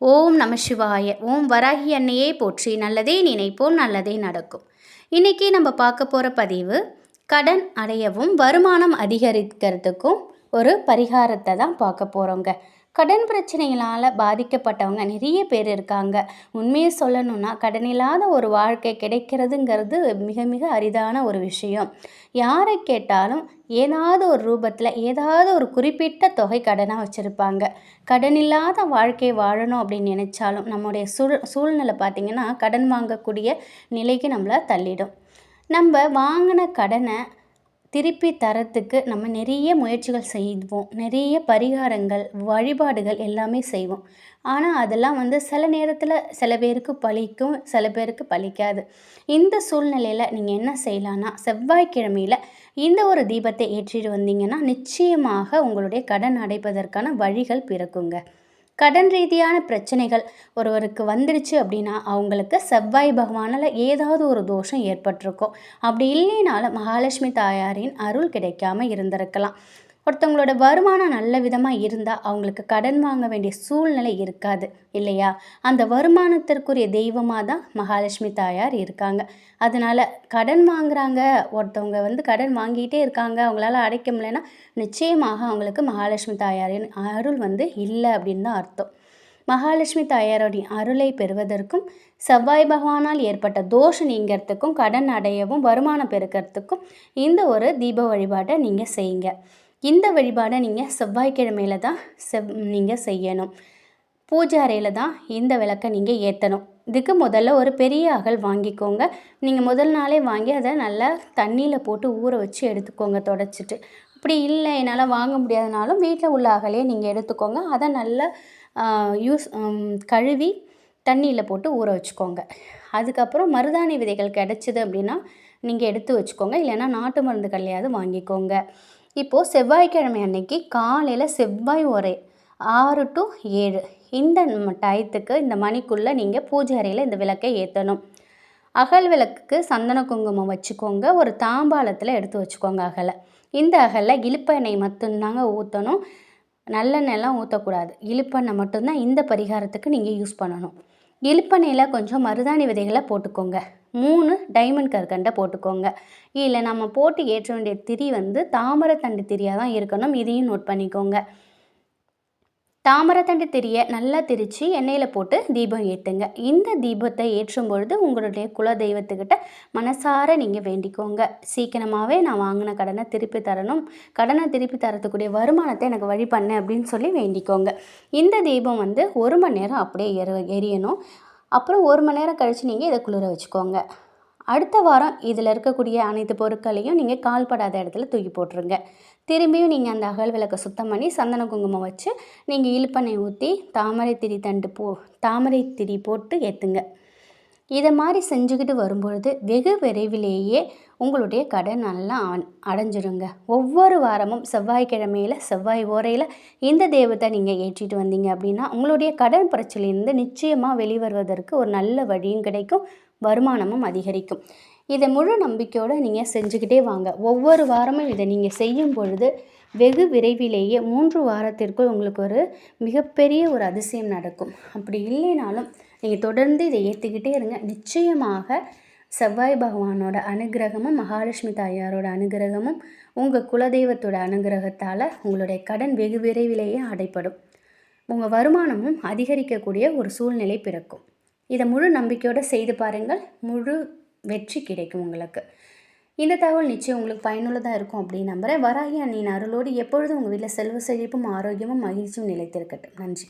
ஓம் நம சிவாய. ஓம் வராகி அன்னையே போற்றி. நல்லதே நினைப்போம் நல்லதே நடக்கும். இன்றைக்கி நம்ம பார்க்க போகிற பதிவு கடன் அடையவும் வருமானம் அதிகரிக்கிறதுக்கும் ஒரு பரிகாரத்தை தான் பார்க்க போகிறோங்க கடன் பிரச்சனைகளால் பாதிக்கப்பட்டவங்க நிறைய பேர் இருக்காங்க. உண்மையை சொல்லணும்னா கடன் இல்லாத ஒரு வாழ்க்கை கிடைக்கிறதுங்கிறது மிக மிக அரிதான ஒரு விஷயம். யாரை கேட்டாலும் ஏதாவது ஒரு ரூபத்தில் ஏதாவது ஒரு குறிப்பிட்ட தொகை கடனாக வச்சுருப்பாங்க. கடன் இல்லாத வாழ்க்கை வாழணும் அப்படின்னு நினச்சாலும் நம்முடைய சூழ் சூழ்நிலை பார்த்திங்கன்னா கடன் வாங்கக்கூடிய நிலைக்கு நம்மளை தள்ளிடும். நம்ம வாங்கின கடனை திருப்பி தரத்துக்கு நம்ம நிறைய முயற்சிகள் செய்வோம். நிறைய பரிகாரங்கள் வழிபாடுகள் எல்லாமே செய்வோம். ஆனால் அதெல்லாம் வந்து சில நேரத்தில் சில பேருக்கு பழிக்கும் சில பேருக்கு பழிக்காது. இந்த சூழ்நிலையில் நீங்கள் என்ன செய்யலான்னா செவ்வாய்க்கிழமையில் இந்த ஒரு தீபத்தை ஏற்றிட்டு வந்தீங்கன்னா நிச்சயமாக உங்களுடைய கடன் அடைப்பதற்கான வழிகள் பிறக்குங்க. கடன் ரீதியான பிரச்சனைகள் ஒருவருக்கு வந்துடுச்சு அப்படின்னா அவங்களுக்கு செவ்வாய் பகவானால் ஏதாவது ஒரு தோஷம் ஏற்பட்டிருக்கும். அப்படி இல்லைனாலும் மகாலட்சுமி தாயாரின் அருள் கிடைக்காம இருந்திருக்கலாம். ஒருத்தவங்களோட வருமானம் நல்ல விதமாக இருந்தால் அவங்களுக்கு கடன் வாங்க வேண்டிய சூழ்நிலை இருக்காது இல்லையா? அந்த வருமானத்திற்குரிய தெய்வமாக தான் மகாலட்சுமி தாயார் இருக்காங்க. அதனால் கடன் வாங்குறாங்க ஒருத்தவங்க வந்து கடன் வாங்கிட்டே இருக்காங்க அவங்களால அடைக்க முடியலன்னா நிச்சயமாக அவங்களுக்கு மகாலட்சுமி தாயாரின் அருள் வந்து இல்லை அப்படின்னு தான் அர்த்தம். மகாலட்சுமி தாயாரோடைய அருளை பெறுவதற்கும் செவ்வாய் பகவானால் ஏற்பட்ட தோஷம் நீங்கிறதுக்கும் கடன் அடையவும் வருமானம் பெருக்கிறதுக்கும் இந்த ஒரு தீப வழிபாட்டை நீங்கள் செய்யுங்க. இந்த வழிபாடை நீங்கள் செவ்வாய்க்கிழமையில் தான் செவ் நீங்கள் செய்யணும். பூஜை அறையில் தான் இந்த விளக்கை நீங்கள் ஏற்றணும் இதுக்கு முதல்ல ஒரு பெரிய அகல் வாங்கிக்கோங்க. நீங்கள் முதல் நாளே வாங்கி அதை நல்லா தண்ணியில் போட்டு ஊற வச்சு எடுத்துக்கோங்க தொடச்சிட்டு. அப்படி இல்லை என்னால் வாங்க முடியாதனாலும் வீட்டில் உள்ள அகலையே நீங்கள் எடுத்துக்கோங்க. அதை நல்லா யூஸ் கழுவி தண்ணியில் போட்டு ஊற வச்சுக்கோங்க. அதுக்கப்புறம் மருதாணி விதைகள் கிடச்சிது அப்படின்னா நீங்கள் எடுத்து வச்சுக்கோங்க. இல்லைன்னா நாட்டு மருந்து கல்லையாவது வாங்கிக்கோங்க. இப்போது செவ்வாய்க்கிழமை அன்னைக்கு காலையில் செவ்வாய் ஒரே ஆறு டு ஏழு. இந்த டயத்துக்கு இந்த மணிக்குள்ளே நீங்கள் பூஜை அறையில் இந்த விளக்கை ஏற்றணும் அகல் விளக்குக்கு சந்தன குங்குமம் வச்சுக்கோங்க. ஒரு தாம்பாளத்தில் எடுத்து வச்சுக்கோங்க அகலை. இந்த அகலில் இழுப்பெண்ணெய் மட்டும்தாங்க ஊற்றணும் நல்லெண்ணெய்லாம் ஊற்றக்கூடாது இழுப்பெண்ணெய் மட்டும்தான் இந்த பரிகாரத்துக்கு நீங்கள் யூஸ் பண்ணணும். இழுப்பனையில் கொஞ்சம் மருதாணி விதைகளை போட்டுக்கோங்க. மூணு டைமண்ட் கற்கண்டை போட்டுக்கோங்க. இல்லை நம்ம போட்டு ஏற்ற வேண்டிய திரி வந்து தாமரத்தண்டு திரியாக தான் இருக்கணும். இதையும் நோட் பண்ணிக்கோங்க. தாமரத்தண்டு திரியை நல்லா திரித்து எண்ணெயில் போட்டு தீபம் ஏற்றுங்க இந்த தீபத்தை ஏற்றும் பொழுது உங்களுடைய குல தெய்வத்துக்கிட்ட மனசார நீங்கள் வேண்டிக்கோங்க. சீக்கிரமாகவே நான் வாங்கின கடனை திருப்பி தரணும். கடனை திருப்பி தரத்துக்கூடிய வருமானத்தை எனக்கு வழி பண்ணு அப்படின்னு சொல்லி வேண்டிக்கோங்க. இந்த தீபம் வந்து ஒரு மணி நேரம் அப்படியே எரி எரியணும். அப்புறம் ஒரு மணி நேரம் கழித்து நீங்கள் இதை குளிர வச்சுக்கோங்க. அடுத்த வாரம் இதில் இருக்கக்கூடிய அனைத்து பொருட்களையும் நீங்கள் கால்படாத இடத்துல தூக்கி போட்டுருங்க. திரும்பியும் நீங்கள் அந்த அகல் விளக்கை சுத்தம் பண்ணி சந்தன குங்குமம் வச்சு நீங்கள் இழுப்பனை ஊற்றி தாமரை திரி தண்டு போ தாமரை திரி போட்டு ஏற்றுங்க. இதை மாதிரி செஞ்சுக்கிட்டு வரும்பொழுது வெகு விரைவிலேயே உங்களுடைய கடன் நல்லா அடைஞ்சிருங்க. ஒவ்வொரு வாரமும் செவ்வாய்க்கிழமையில் செவ்வாய் ஓரையில் இந்த தெய்வத்தை நீங்கள் ஏற்றிட்டு வந்தீங்க அப்படின்னா உங்களுடைய கடன் பிரச்சனையிலேருந்து நிச்சயமாக வெளிவருவதற்கு ஒரு நல்ல வழியும் கிடைக்கும் வருமானமும் அதிகரிக்கும். இதை முழு நம்பிக்கையோடு நீங்கள் செஞ்சுக்கிட்டே வாங்க. ஒவ்வொரு வாரமும் இதை நீங்கள் செய்யும் பொழுது வெகு விரைவிலேயே மூன்று வாரத்திற்குள் உங்களுக்கு ஒரு மிகப்பெரிய ஒரு அதிசயம் நடக்கும். அப்படி இல்லைனாலும் நீங்கள் தொடர்ந்து இதை ஏற்றுக்கிட்டே இருங்க. நிச்சயமாக செவ்வாய் பகவானோட அனுகிரகமும் மகாலட்சுமி தாயாரோட அனுகிரகமும் உங்கள் குலதெய்வத்தோட அனுகிரகத்தால் உங்களுடைய கடன் வெகு விரைவிலேயே அடைப்படும். உங்கள் வருமானமும் அதிகரிக்கக்கூடிய ஒரு சூழ்நிலை பிறக்கும். இதை முழு நம்பிக்கையோடு செய்து பாருங்கள். முழு வெற்றி கிடைக்கும் உங்களுக்கு. இந்த தகவல் நிச்சயம் உங்களுக்கு பயனுள்ளதாக இருக்கும் அப்படின்னு நம்புகிறேன் வராகி அண்ணின் அருளோடு எப்பொழுதும் உங்கள் வீட்டில் செல்வ செழிப்பும் ஆரோக்கியமும் மகிழ்ச்சியும் நிலைத்திருக்கட்டும். நன்றி.